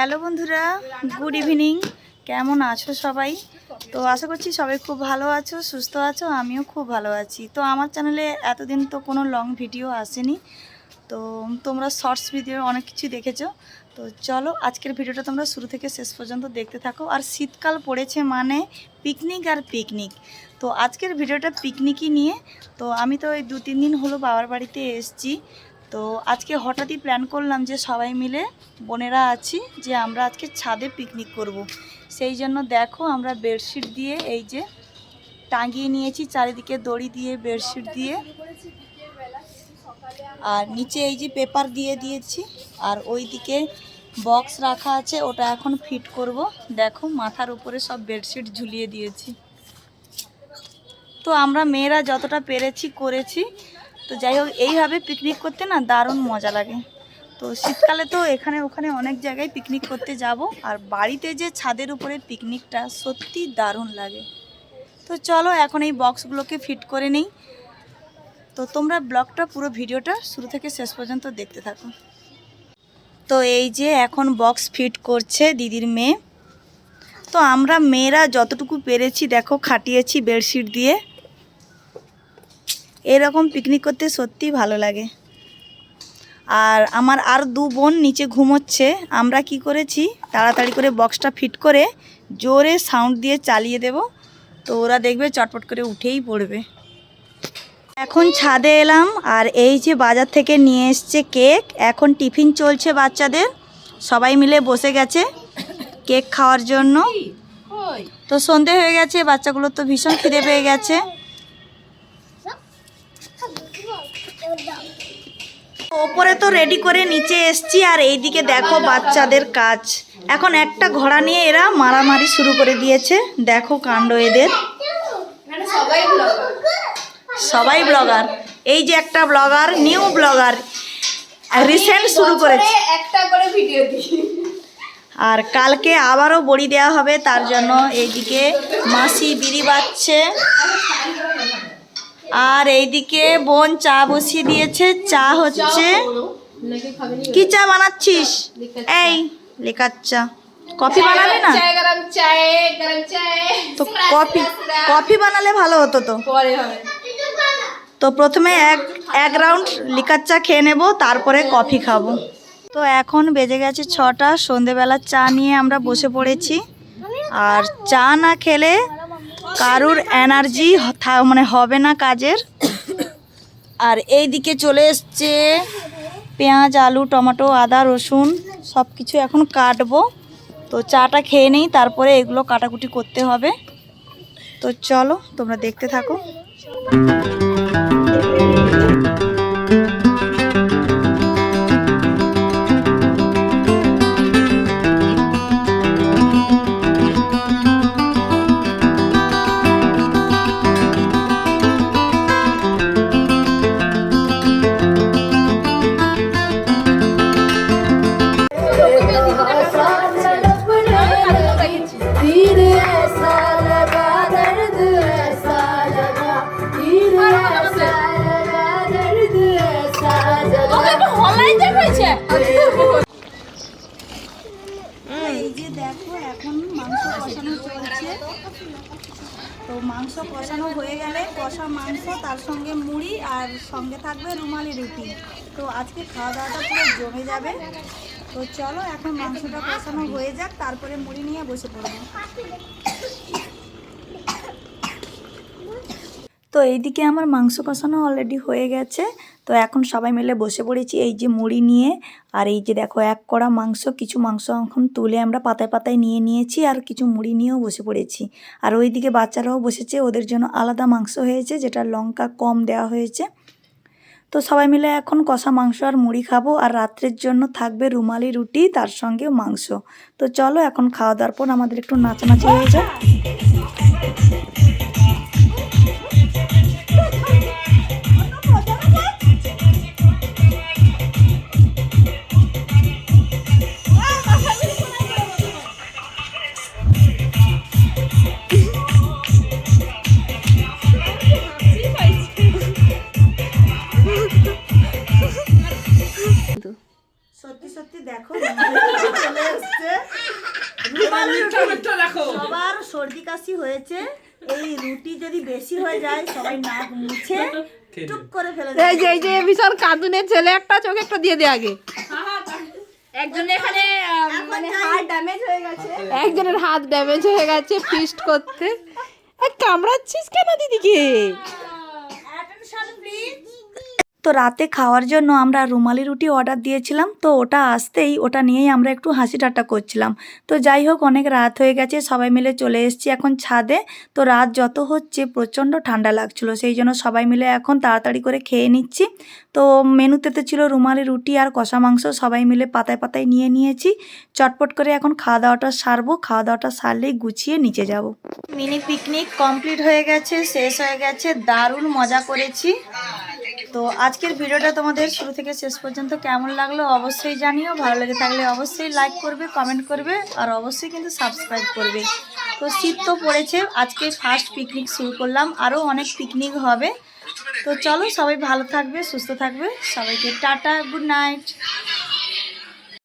Hello বন্ধুরা good evening কেমন আছো সবাই? তো আশা করছি সবাই খুব ভালো আছো, সুস্থ আছো, আমিও খুব ভালো আছি। তো আমার চ্যানেলে এতদিন তো কোনো লং ভিডিও আসেনি। তো তোমরা শর্টস ভিডিও অনেক কিছু দেখেছ। তো চলো আজকের ভিডিওটা তোমরা শুরু থেকে শেষ পর্যন্ত দেখতে থাকো। আর শীতকাল পড়েছে মানে পিকনিক আর পিকনিক তো আজকের ভিডিওটা পিকনিকই নিয়ে। তো আমি তো ওই দু তিন দিন হলো বাবার বাড়িতে এসেছি। তো আজকে হঠাৎই প্ল্যান করলাম যে সবাই মিলে বোনেরা আছি যে আমরা আজকে ছাদে পিকনিক করব। সেই জন্য দেখো আমরা বেডশিট দিয়ে এই যে টাঙিয়ে নিয়েছি, চারিদিকে দড়ি দিয়ে বেডশিট দিয়ে। আর নিচে এই যে পেপার দিয়ে দিয়েছি, আর ওই দিকে বক্স রাখা আছে, ওটা এখন ফিট করব। দেখো মাথার উপরে সব বেডশিট ঝুলিয়ে দিয়েছি। তো আমরা মেয়েরা যতটা পেরেছি করেছি তো যাই হোক, এইভাবে পিকনিক করতে না দারুণ মজা লাগে। তো শীতকালে তো এখানে ওখানে অনেক জায়গায় পিকনিক করতে যাব। আর বাড়িতে যে ছাদের উপরে পিকনিকটা সত্যি দারুণ লাগে। তো চলো এখন এই বক্সগুলোকে ফিট করে নেই। তো তোমরা ব্লগটা পুরো ভিডিওটা শুরু থেকে শেষ পর্যন্ত দেখতে থাকো। তো এই যে এখন বক্স ফিট করছে দিদির মেয়ে। তো আমরা মেয়েরা যতটুকু পেরেছি, দেখো, খাটিয়েছি বেডশিট দিয়ে। এরকম পিকনিক করতে সত্যি ভালো লাগে। আর আমার আর দু বোন নিচে ঘুমোচ্ছে আমরা কি করেছি তাড়াতাড়ি করে বক্সটা ফিট করে জোরে সাউন্ড দিয়ে চালিয়ে দেব। তো ওরা দেখবে চটপট করে উঠেই পড়বে। এখন ছাদে এলাম আর এই যে বাজার থেকে নিয়ে এসছে কেক এখন টিফিন চলছে বাচ্চাদের। সবাই মিলে বসে গেছে কেক খাওয়ার জন্য। তো সন্ধে হয়ে গেছে বাচ্চাগুলো তো ভীষণ খিদে পেয়ে গেছে। ওপরে তো রেডি করে নিচে এসছি আর এইদিকে দেখো বাচ্চাদের কাজ। এখন একটা ঘোড়া নিয়ে এরা মারামারি শুরু করে দিয়েছে। দেখো কাণ্ড এদের। সবাই ব্লগার এই যে একটা ব্লগার নিউ ব্লগার রিসেন্ট শুরু করেছে। একটা করে ভিডিও আর কালকে আবারও বড়ি দেওয়া হবে, তার জন্য এইদিকে মাসি বিড়ি বাচ্ছে আর এইদিকে বোন চা বসিয়ে দিয়েছে চা হচ্ছে। কি চা বানাচ্ছিস? এই লেকার চা। কফি বানাবে না? তো কফি কফি বানালে ভালো হতো তো। তো প্রথমে এক এক রাউন্ড লিকার চা খেয়ে নেব তারপরে কফি খাব। তো এখন বেজে গেছে ছটা সন্ধেবেলা চা নিয়ে আমরা বসে পড়েছি। আর চা না খেলে কারুর এনার্জি মানে হবে না কাজের। আর এই দিকে চলে এসছে পেঁয়াজ, আলু, টমেটো, আদা, রসুন সব কিছু এখন কাটবো। তো চাটা খেয়ে নেই, তারপরে এগুলো কাটাকুটি করতে হবে। তো চলো, তোমরা দেখতে থাকো। এই যে দেখো, এখন মাংস কষানো চলছে। তো মাংস কষানো হয়ে গেলে কষা মাংস, তার সঙ্গে মুড়ি আর সঙ্গে থাকবে রুমালি রুটি। তো আজকে খাওয়া দাওয়াটা পুরো জমে যাবে। তো চলো, এখন মাংসটা কষানো হয়ে যাক, তারপরে মুড়ি নিয়ে বসে পড়ব। তো এইদিকে আমার মাংস কষানো অলরেডি হয়ে গেছে। তো এখন সবাই মিলে বসে পড়েছি এই যে মুড়ি নিয়ে। আর এই যে দেখো, এক কড়া মাংস, কিছু মাংস এখন তুলে আমরা পাতায় পাতায় নিয়ে নিয়েছি আর কিছু মুড়ি নিয়েও বসে পড়েছি। আর ওইদিকে বাচ্চারাও বসেছে, ওদের জন্য আলাদা মাংস হয়েছে, যেটা লঙ্কা কম দেওয়া হয়েছে। তো সবাই মিলে এখন কষা মাংস আর মুড়ি খাব। আর রাত্রের জন্য থাকবে রুমালি রুটি, তার সঙ্গে মাংস। তো চলো এখন খাওয়া দাওয়ার পর আমাদের একটু নাচানাচি হয়ে যায়। কাশি হয়েছে এই রুটি যদি বেশি হয়ে যায় সবাই নাক মুছে টুক করে ফেলে এই যে এই যে বিশাল কার্টুনের ছেলে একটা চোখ একটা দিয়ে দে আগে। একজন এখানে মানে হার্ট ড্যামেজ হয়ে গেছে। একজনের হাত ড্যামেজ হয়ে গেছে ফিস্ট করতে। আর কামড়াচ্ছিস কেন দিদিকে? তো রাতে খাওয়ার জন্য আমরা রুমালি রুটি অর্ডার দিয়েছিলাম, তো ওটা আসতেই ওটা নিয়েই আমরা একটু হাসি ঠাট্টা করছিলাম। তো যাই হোক, অনেক রাত হয়ে গেছে, সবাই মিলে চলে এসেছি এখন ছাদে। তো রাত যত হচ্ছে প্রচণ্ড ঠান্ডা লাগছিল, সেই জন্য সবাই মিলে এখন তাড়াতাড়ি করে খেয়ে নিচ্ছি। তো মেনুতে তো ছিল রুমালি রুটি আর কষা মাংস, সবাই মিলে পাতায় পাতায় নিয়ে নিয়েছি। চটপট করে এখন খাওয়া দাওয়াটা সারবো, খাওয়া দাওয়াটা সারলেই গুছিয়ে নিচে যাব। মিনি পিকনিক কমপ্লিট হয়ে গেছে, শেষ হয়ে গেছে, দারুণ মজা করেছি। তো আজকের ভিডিওটা তোমাদের শুরু থেকে শেষ পর্যন্ত কেমন লাগল অবশ্যই জানিও। ভালো লেগে থাকলে অবশ্যই লাইক করবে কমেন্ট করবে, আর অবশ্যই কিন্তু সাবস্ক্রাইব করবে। তো শীত তো পড়েছে, আজকে ফার্স্ট পিকনিক শুরু করলাম আরও অনেক পিকনিক হবে। তো চলো সবাই ভালো থাকবে, সুস্থ থাকবে, সবাইকে টাটা গুড নাইট